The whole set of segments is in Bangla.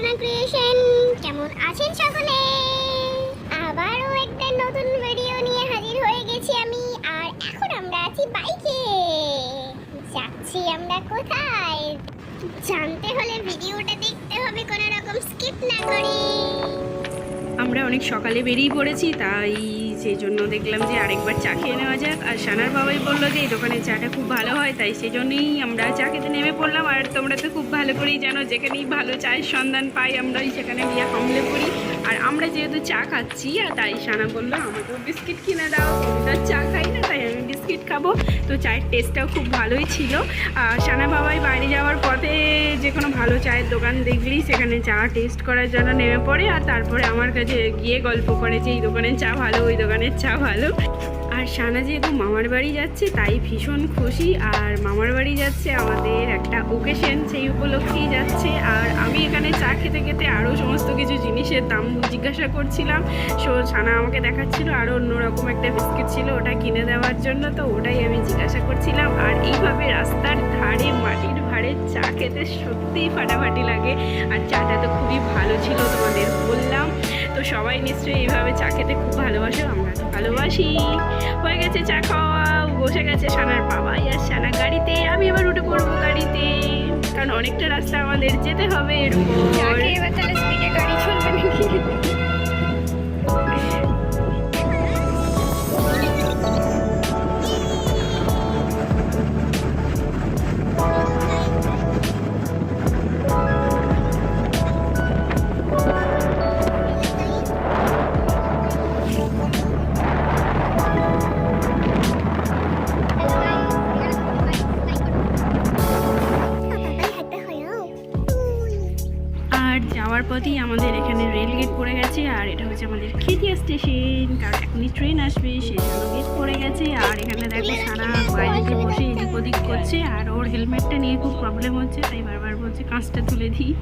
সানা ক্রিয়েশন কেমন আছেন সকলে? আবারও একটা নতুন ভিডিও নিয়ে হাজির হয়ে গেছি আমি, আর এখন আমরা আছি বাইকে যাচ্ছি আমরা কোথায়? জানতে হলে ভিডিওটা দেখতে হবে, কোনো রকম স্কিপ না করে। আমরা অনেক সকালে বেরিয়ে পড়েছি, তাই সেই জন্য দেখলাম যে আরেকবার চা খেয়ে নেওয়া যাক। আর সানার বাবাই বলল যে এই দোকানের চাটা খুব ভালো হয়, তাই সেই জন্যই আমরা চা খেতে নেমে পড়লাম। আর তোমরা তো খুব ভালো করেই জানো, যেখানেই ভালো চায়ের সন্ধান পাই আমরা সেখানে গিয়ে কমলে পড়ি। আর আমরা যেহেতু চা খাচ্ছি, আর তাই সানা বলল, আমাকেও বিস্কিট কিনে দাও চা খাই বিস্কিট খাব। তো চায়ের টেস্টটাও খুব ভালোই ছিল। আর সানা বাবাই বাইরে যাওয়ার পথে যে কোনো ভালো চায়ের দোকান দেখলি সেখানে চা টেস্ট করার জন্য নেমে পড়ে। আর তারপরে আমার কাছে গিয়ে গল্প করে যে, এই দোকানের চা ভালো, ওই দোকানের চা ভালো। সানা যেহেতু মামার বাড়ি যাচ্ছে, তাই ভীষণ খুশি। আর মামার বাড়ি যাচ্ছে, আমাদের একটা ওকেশন সেই উপলক্ষেই যাচ্ছে। আর আমি এখানে চা খেতে খেতে আরও সমস্ত কিছু জিনিসের দাম জিজ্ঞাসা করছিলাম। সো, সানা আমাকে দেখাচ্ছিল আরও অন্যরকম একটা বিস্কিট ছিল ওটা কিনে দেওয়ার জন্য, তো ওটাই আমি জিজ্ঞাসা করছিলাম। আর এইভাবে রাস্তার ধারে, মাটির ভাড়ে চা খেতে সত্যিই ফাটাফাটি লাগে। আর চাটা তো খুবই ভালো ছিল তোমাদের বললাম। তো সবাই নিশ্চয়ই এইভাবে চা খেতে খুব ভালোবাসো, আমরা ভালোবাসি। হয়ে গেছে চা খাওয়া, বসে গেছে সানার বাবা। আর সানা গাড়িতে, আমি এবার উঠে পড়ব গাড়িতে। কারণ অনেকটা রাস্তা আমাদের যেতে হবে এর যাওয়ার পথেই আমাদের এখানে রেল গেট পড়ে গেছে, আর এটা হচ্ছে আমাদের খেতিয়া স্টেশন কারণ এখনই ট্রেন আসবে, সেই জন্য গেট পড়ে গেছে। আর এখানে দেখো সারা বাইরে বসে এদিক ওদিক করছে, আর ওর হেলমেটটা নিয়ে খুব প্রবলেম হচ্ছে, তাই বারবার বলছে কাঁচটা তুলে দিই।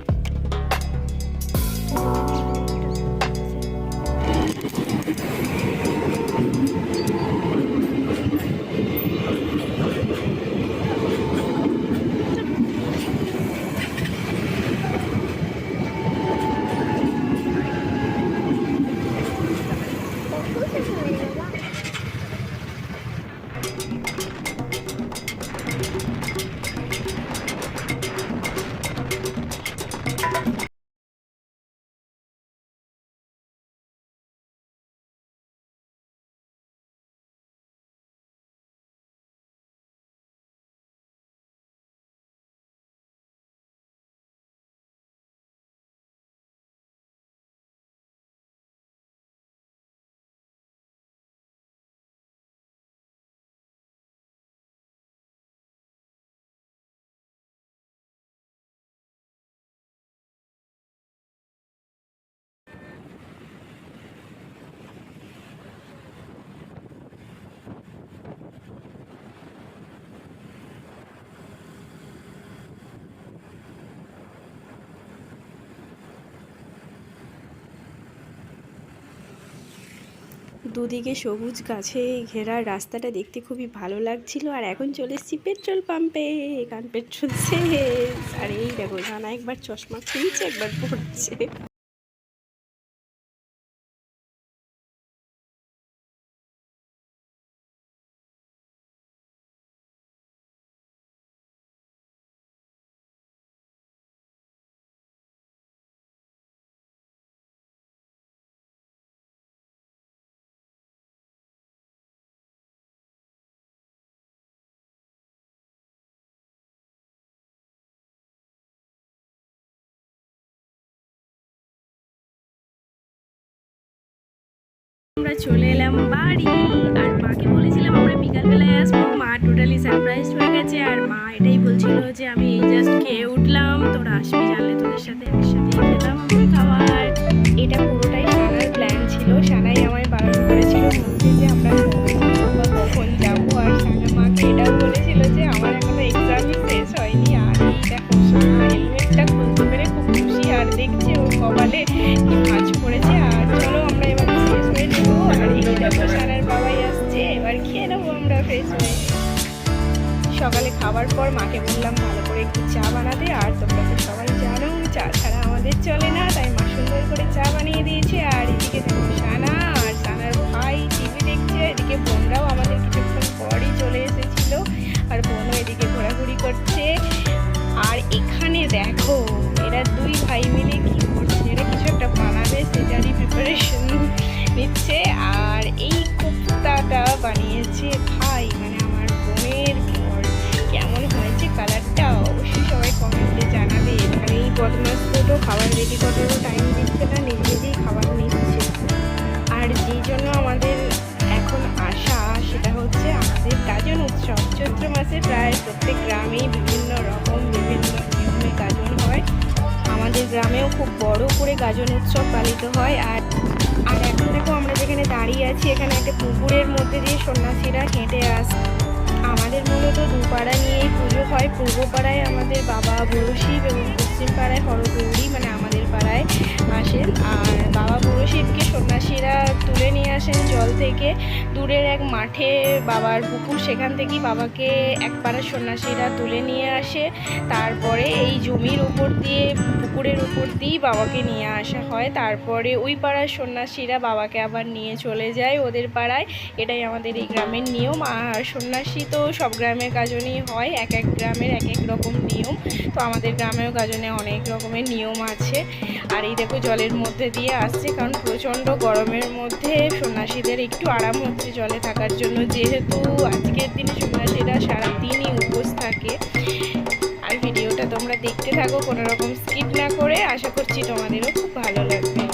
দুদিকে সবুজ গাছে ঘেরা রাস্তাটা দেখতে খুবই ভালো লাগছিল। আর এখন চলে এসেছি পেট্রোল পাম্পে, কারণ পেট্রোল শেষ আর এই দেখো, জানা একবার চশমা খুলছে, একবার পড়ছে। চলে এলাম বাড়ি। আর মাকে বলেছিলাম আমরা বিকালবেলায় আসব। মা টোটালি সারপ্রাইজ হয়ে গেছে। আর মা এটাই বলছিল যে, আমি এই জাস্ট খেয়ে উঠলাম। তোরা আসবি জানলে তোদের সাথে একসাথে খেলাম আমরা খাবার। এটা পুরোটাই এবার সকালে খাবার পর মাকে বললাম, ভালো করে একটু চা বানাতে, আর তোমরা তো সবাই জানো, চা ছাড়া আমাদের চলে না, তাই মা সুন্দর করে চা বানিয়ে দিয়েছে, আর এদিকে দেখো সানা, আর সানার ভাই টিভি দেখছে, এদিকে বোনরাও আমাদের কিছুক্ষণ পরই চলে এসেছিল, আর বোনও এদিকে ঘোরাঘুরি করছে। আর এখানে দেখো, এরা দুই ভাই মিলে প্রত্যেক গ্রামেই বিভিন্ন রকম বিভিন্ন নিয়মে গাজন হয়। আমাদের গ্রামেও খুব বড় করে গাজন উৎসব পালিত হয়। আর আর এখন দেখো আমরা যেখানে দাঁড়িয়ে আছি, এখানে একটা পুকুরের মধ্যে দিয়ে সন্ন্যাসীরা হেঁটে আস, আমাদের মূলত দুপাড়া নিয়েই পুজো হয়। পূর্ব পাড়ায় আমাদের বাবা বড়শিব এবং পশ্চিম পাড়ায় হরগৌরী মানে পাড়ায় আসেন। আর বাবা বুড়ো শিবকে সন্ন্যাসীরা তুলে নিয়ে আসেন জল থেকে। দূরের এক মাঠে বাবার পুকুর, সেখান থেকেই বাবাকে এক পাড়ার সন্ন্যাসীরা তুলে নিয়ে আসে। তারপরে এই জমির উপর দিয়ে, পুকুরের উপর দিয়েই বাবাকে নিয়ে আসা হয়। তারপরে ওই পাড়ার সন্ন্যাসীরা বাবাকে আবার নিয়ে চলে যায় ওদের পাড়ায়। এটাই আমাদের এই গ্রামের নিয়ম। আর সন্ন্যাসী তো সব গ্রামের গাজনই হয়। এক এক গ্রামের এক এক রকম নিয়ম। তো আমাদের গ্রামেও গাজনে অনেক রকমের নিয়ম আছে। আর এই দেখো জলের মধ্যে দিয়ে আসছে, কারণ প্রচণ্ড গরমের মধ্যে সন্ন্যাসীদের একটু আরাম হচ্ছে জলে থাকার জন্য, যেহেতু আজকের দিনে সন্ন্যাসীরা সারাদিনই উপোস থাকে। আর ভিডিওটা তোমরা দেখতে থাকো, কোনো রকম স্কিপ না করে, আশা করছি তোমাদেরও খুব ভালো লাগবে।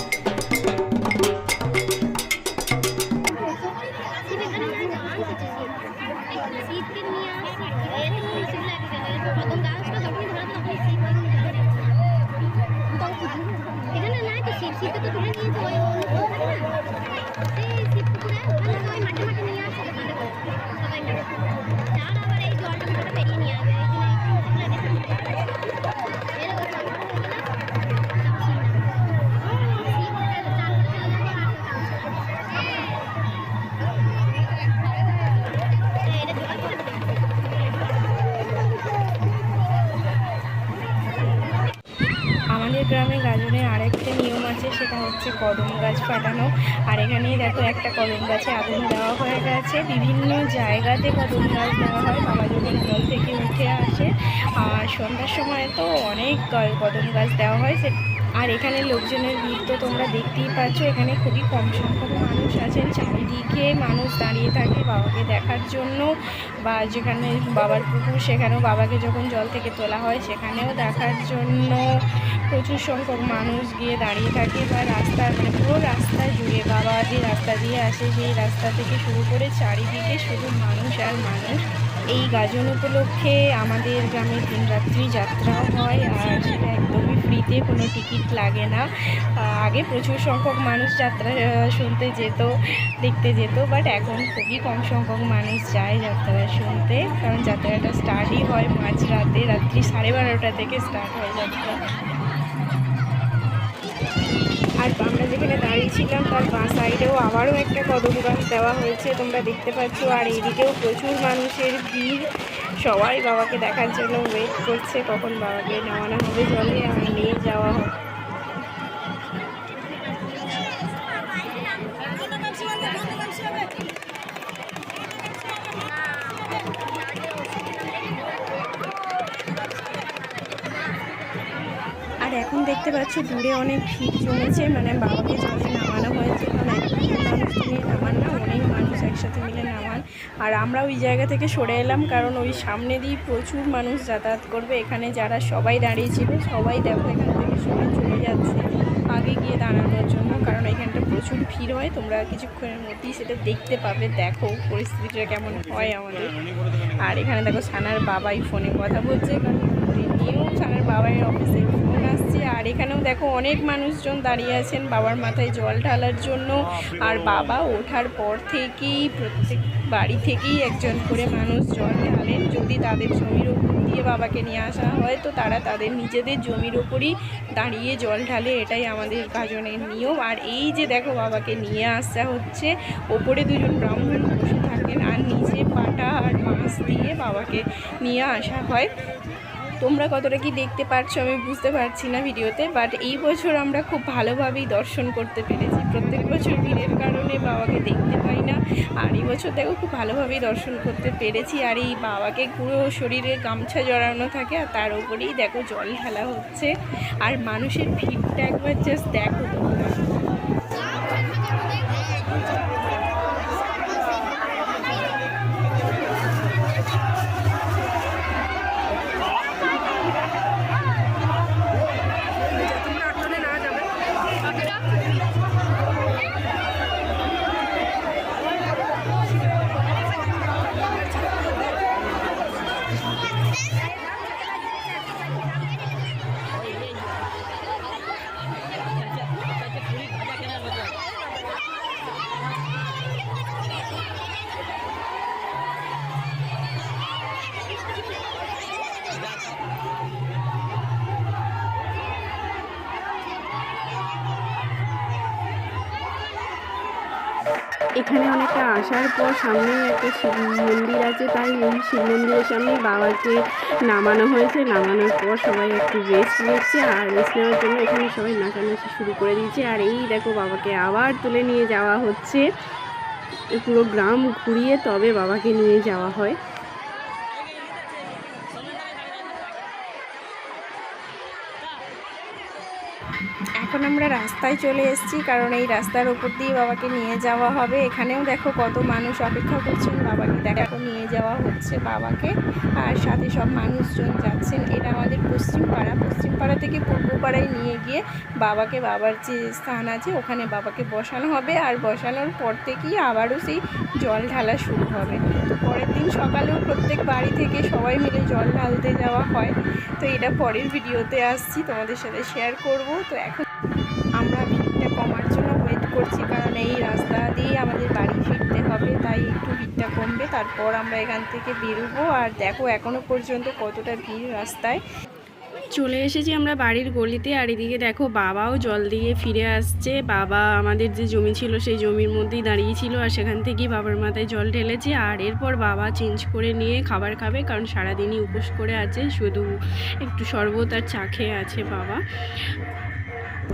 গ্রামে গাজনে আরেকটা নিয়ম আছে, সেটা হচ্ছে কদম গাছ ফাটানো। আর এখানেই দেখো একটা কদম গাছে আগুন দেওয়া হয়ে গেছে। বিভিন্ন জায়গাতে কদম গাছ দেওয়া হয় বাবা যখন জল থেকে উঠে আসে। আর সন্ধ্যার সময় তো অনেক কদম গাছ দেওয়া হয়। সে আর এখানে লোকজনের ভিড় তো তোমরা দেখতেই পাচ্ছ, এখানে খুবই কম সংখ্যক মানুষ আছেন। চারিদিকে মানুষ দাঁড়িয়ে থাকে বাবাকে দেখার জন্য। বা যেখানে বাবার পুকুর, সেখানেও বাবাকে যখন জল থেকে তোলা হয়, সেখানেও দেখার জন্য। প্রচুর সংখ্যক মানুষ গিয়ে দাঁড়িয়ে থাকে বা রাস্তার মানে পুরো রাস্তা জুড়ে বাবা যে রাস্তা দিয়ে আসে সেই রাস্তা থেকে শুরু করে চারিদিকে শুধু মানুষ আর মানুষ। এই গাজন উপলক্ষে আমাদের গ্রামে দিনরাত্রি যাত্রাও হয় আর সেটা একদমই ফ্রিতে কোনো টিকিট লাগে না। আগে প্রচুর সংখ্যক মানুষ যাত্রা শুনতে যেত, দেখতে যেত বাট এখন খুবই কম সংখ্যক মানুষ যায় যাত্রা শুনতে। কারণ যাত্রাটা স্টার্টই হয় মাঝরাতে, রাত্রি সাড়ে বারোটা থেকে স্টার্ট হয় যাত্রা। আর আমরা যেখানে দাঁড়িয়েছিলাম, তার বাঁ সাইডেও আবারও একটা কদম গাছ দেওয়া হয়েছে, তোমরা দেখতে পাচ্ছ। আর এইদিকেও প্রচুর মানুষের ভিড়। সবাই বাবাকে দেখার জন্য ওয়েট করছে, কখন বাবাকে নামানো হবে জলে আর নিয়ে যাওয়া হবে দেখতে পাচ্ছ, দূরে অনেক ভিড় জমেছে। মানে বাবাকে জলে নামানো হয়েছে। নিয়ে নামান না, অনেক মানুষ একসাথে মিলে নামান। আর আমরা ওই জায়গা থেকে সরে এলাম কারণ ওই সামনে দিয়ে প্রচুর মানুষ যাতায়াত করবে। এখানে যারা সবাই দাঁড়িয়েছিল সবাই দেখো এখান থেকে সবাই চলে যাচ্ছে আগে গিয়ে দাঁড়ানোর জন্য। কারণ এখানটা প্রচুর ভিড় হয়। তোমরা কিছুক্ষণের মধ্যেই সেটা দেখতে পাবে। দেখো পরিস্থিতিটা কেমন হয় আমাদের। আর এখানে দেখো সানার বাবাই ফোনে কথা বলছে। কারণ নিয়েও সানার বাবাই অফিসে ফোন আসছে। আর এখানেও দেখো অনেক মানুষজন দাঁড়িয়ে আছেন, বাবার মাথায় জল ঢালার জন্য। আর বাবা ওঠার পর থেকেই, প্রত্যেক বাড়ি থেকেই একজন করে মানুষ জল ঢালেন। যদি তাদের জমির ওপর দিয়ে বাবাকে নিয়ে আসা হয়, তো তারা তাদের নিজেদের জমির ওপরই দাঁড়িয়ে জল ঢালে। এটাই আমাদের গাজনের নিয়ম। আর এই যে দেখো বাবাকে নিয়ে আসা হচ্ছে, ওপরে দুজন ব্রাহ্মণ বসে থাকেন। আর নিচে পাটা আর মাছ দিয়ে বাবাকে নিয়ে আসা হয়। তোমরা কতটা কি দেখতে পারছ আমি বুঝতে পারছি না ভিডিওতে বাট এই বছর আমরা খুব ভালোভাবেই দর্শন করতে পেরেছি। প্রত্যেক বছর ভিড়ের কারণে বাবাকে দেখতে পাই না, আর এই বছর দেখো খুব ভালোভাবেই দর্শন করতে পেরেছি। আর এই বাবাকে পুরো শরীরে গামছা জড়ানো থাকে, আর তার উপরেই দেখো জল ঢালা হচ্ছে। আর মানুষের ভিড়টা একবার জাস্ট দেখো তোমরা। এখানে অনেকটা আসার পর সামনে একটা শিব মন্দির আছে, তাই এই শিব মন্দিরের সামনে বাবাকে নামানো হয়েছে। নামানোর পর সবাই একটু রেস্ট নিচ্ছে আর রেস্ট নেওয়ার জন্য এখানে সবাই নাচানাচি শুরু করে দিয়েছে। আর এই দেখো বাবাকে আবার তুলে নিয়ে যাওয়া হচ্ছে। পুরো গ্রাম ঘুরিয়ে তবে বাবাকে নিয়ে যাওয়া হয়। এখন আমরা রাস্তায় চলে এসেছি, কারণ এই রাস্তার ওপর দিয়ে বাবাকে নিয়ে যাওয়া হবে। এখানেও দেখো কত মানুষ অপেক্ষা করছেন, বাবাকে দেখো নিয়ে যাওয়া হচ্ছে বাবাকে। আর সাথে সব মানুষজন যাচ্ছেন। এটা আমাদের পশ্চিম পাড়া পশ্চিম পাড়া থেকে পূর্ব পাড়ায় নিয়ে গিয়ে বাবাকে বাবার যে স্থান আছে, ওখানে বাবাকে বসানো হবে। আর বসানোর পর থেকেই আবারও সেই জল ঢালা শুরু হবে। তো দিন সকালেও প্রত্যেক বাড়ি থেকে সবাই মিলে জল ঢালতে যাওয়া হয়। তো এটা পরের ভিডিওতে আসছি, তোমাদের সাথে শেয়ার করব। তো এখন আমরা ভিড়টা কমার জন্য ওয়েট করছি, কারণ এই রাস্তা দিয়ে আমাদের বাড়ি ফিরতে হবে, তাই একটু ভিড়টা কমবে। তারপর আমরা এখান থেকে বেরোবো। আর দেখো এখনও পর্যন্ত কতটা ভিড় রাস্তায়। চলে এসেছি আমরা বাড়ির গলিতে আর এদিকে দেখো বাবাও জল দিয়ে ফিরে আসছে। বাবা আমাদের যে জমি ছিল সেই জমির মধ্যেই দাঁড়িয়েছিল আর সেখান থেকেই বাবার মাথায় জল ঢেলেছে আর এরপর বাবা চেঞ্জ করে নিয়ে খাবার খাবে কারণ সারাদিনই উপোস করে আছে। শুধু একটু শরবত আর চা খেয়ে আছে বাবা।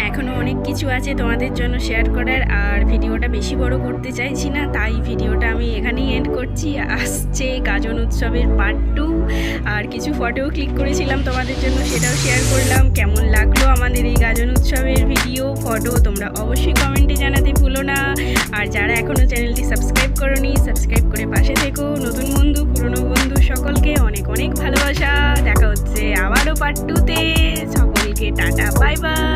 এখনও অনেক কিছু আছে তোমাদের জন্য শেয়ার করার, আর ভিডিওটা বেশি বড় করতে চাইছি না, তাই ভিডিওটা আমি এখানেই এন্ড করছি। আসছে গাজন উৎসবের পার্ট টু আর কিছু ফটোও ক্লিক করেছিলাম তোমাদের জন্য, সেটাও শেয়ার করলাম। কেমন লাগল আমাদের এই গাজন উৎসবের ভিডিও ফটো তোমরা অবশ্যই কমেন্টে জানাতে ভুলো না। আর যারা এখনও চ্যানেলটি সাবস্ক্রাইব করোনি সাবস্ক্রাইব করে পাশে থেকো। নতুন বন্ধু, পুরনো বন্ধু, সকলকে অনেক অনেক ভালোবাসা। দেখা হচ্ছে আবারও পার্ট টুতে সকলকে টাটা বাই বাই